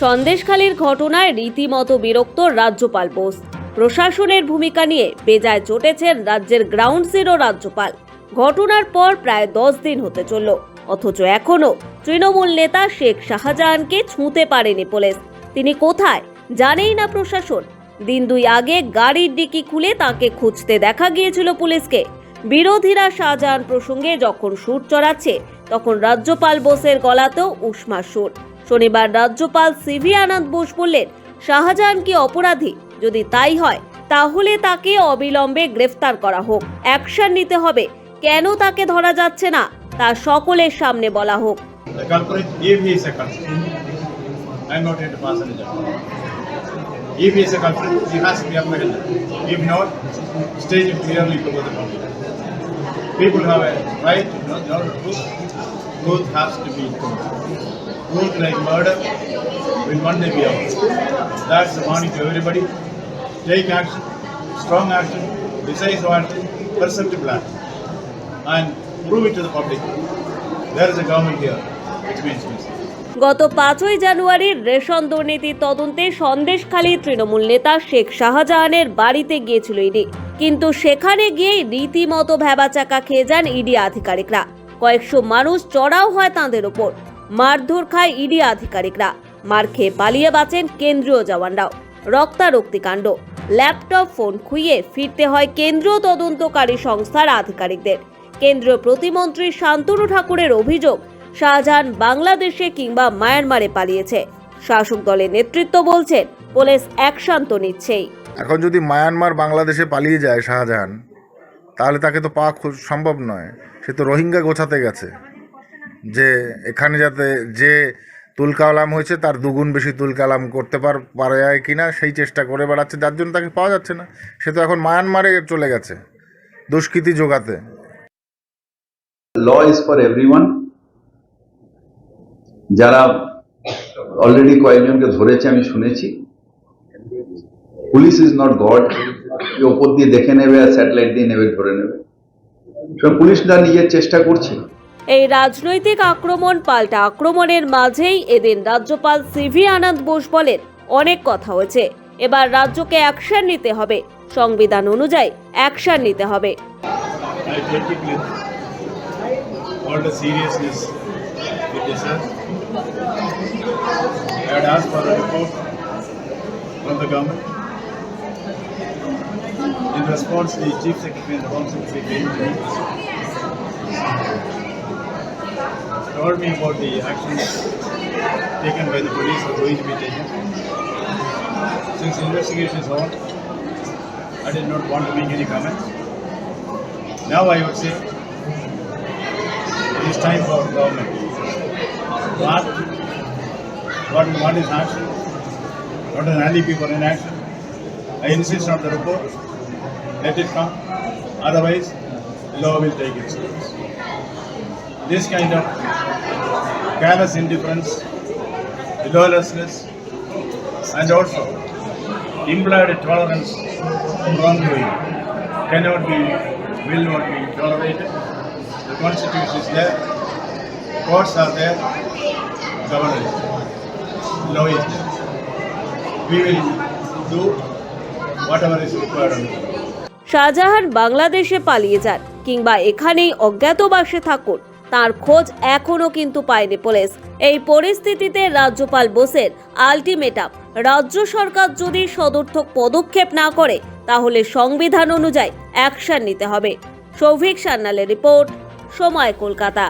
সন্দেশখালীর ঘটনায় রীতিমতো বিরক্ত রাজ্যপাল বোস। প্রশাসনের ভূমিকা নিয়ে বেজায় চটেছেন রাজ্যের গ্রাউন্ড জিরো রাজ্যপাল। ঘটনার পর প্রায় দশ দিন হতে চলল। অথচ এখনও তৃণমূল নেতা শেখ শাহজাহানকে ছুঁতে পারেনি পুলিশ। তিনি কোথায় জানেই না প্রশাসন। দিন দুই আগে গাড়ির ডিকি খুলে তাকে খুঁজতে দেখা গিয়েছিল পুলিশকে। বিরোধীরা শাহজাহান প্রসঙ্গে যখন সুর চড়াচ্ছে, তখন রাজ্যপাল বোসের গলাতেও উষ্মা সুর। শনিবার রাজ্যপাল সিভি আনন্দ বোস বললেন শাহজাহান কি অপরাধী যদি তাই হয় তাহলে তাকে অবিলম্বে গ্রেফতার করা হোক অ্যাকশন নিতে হবে কেন তাকে ধরা যাচ্ছে না তা সকলের সামনে বলা হোক if he is a culprit, to he has to be apprehended. If not, stage it clearly before the public. People have a right to know the truth. Truth has to be told. Truth like murder will one day be out. That's the warning to everybody. Take action, strong action, decisive action, perceptive action, and prove it to the public. There is a government here, which means peace. গত পাঁচই জানুয়ারির ration দুর্নীতির তদন্তে সন্দেশখালী তৃণমূল নেতা শেখ শাহজাহানের বাড়িতে গিয়েছিল ED কিন্তু সেখানে গিয়েই রীতিমতো ভেবাচাকা খেয়ে যান ইডি আধিকারিকরা কয়েকশো মানুষ চড়াও হয় তাঁদের ওপর মারধর খায় ইডি আধিকারিকরা। মার খেয়ে পালিয়ে বাঁচেন কেন্দ্রীয় জওয়ানরাও। রক্তারক্তি কাণ্ড। ল্যাপটপ, ফোন খুইয়ে ফিরতে হয় কেন্দ্রীয় তদন্তকারী সংস্থার আধিকারিকদের। কেন্দ্রীয় প্রতিমন্ত্রী শান্তনু ঠাকুরের অভিযোগ, শাহজাহান বাংলাদেশে কিংবা মায়ানমারে পালিয়েছে। শাসক দলের নেতৃত্ব বলছেন, পুলিশ অ্যাকশন তো নিচ্ছেই। এখন যদি মায়ানমার বাংলাদেশে পালিয়ে যায় শাহজাহান, তাহলে তাকে তো পাওয়া সম্ভব নয়। সে তো রোহিঙ্গা গোছাতে গেছে। যে এখানে যাতে যে তুলকালাম হয়েছে, তার দুগুণ বেশি তুলকালাম করতে পার, পারা যায় কি না সেই চেষ্টা করে বেড়াচ্ছে, যার জন্য তাকে পাওয়া যাচ্ছে না। সে তো এখন মায়ানমারে চলে গেছে, দুষ্কৃতি যোগাতে ল ইজ ফর এভরিওয়ান যারা অলরেডি কয়েকজনকে ধরেছে, আমি শুনেছি। পুলিশ ইজ নট গড ওপর দিয়ে দেখে নেবে আর স্যাটেলাইট দিয়ে নেবে, ধরে নেবে। পুলিশরা নিজের চেষ্টা করছে। এই রাজনৈতিক আক্রমণ পাল্টা আক্রমণের মাঝেই এদিন রাজ্যপাল সিভি আনন্দ বোস বলেন, অনেক কথা হয়েছে। এবার রাজ্যকে অ্যাকশন নিতে হবে। সংবিধান অনুযায়ী অ্যাকশন নিতে হবে। Told me about the actions taken by the police or going to be taken. Since investigation is on, I did not want to make any comments. Now I would say it is time for government to act what we want is action, not an alibi for inaction. I insist on the report. Let it come. Otherwise, law will take its course. This kind of careless indifference, lawlessness, and also implied tolerance wrongdoing cannot be, will not be tolerated. The constitution is there, courts are there, government law is there. We will do whatever is required of us. Shahjahan বাংলাদেশে পালিয়ে যান কিংবা এখানেই অজ্ঞাতবাসে থাকুন তার খোঁজ এখনও কিন্তু পায়নি পুলিশ। এই পরিস্থিতিতে রাজ্যপাল বোসের আলটিমেটাম, রাজ্য সরকার যদি সদর্থক পদক্ষেপ না করে, তাহলে সংবিধান অনুযায়ী অ্যাকশন নিতে হবে। সৌভিক সান্নালের রিপোর্ট, সময় কলকাতা।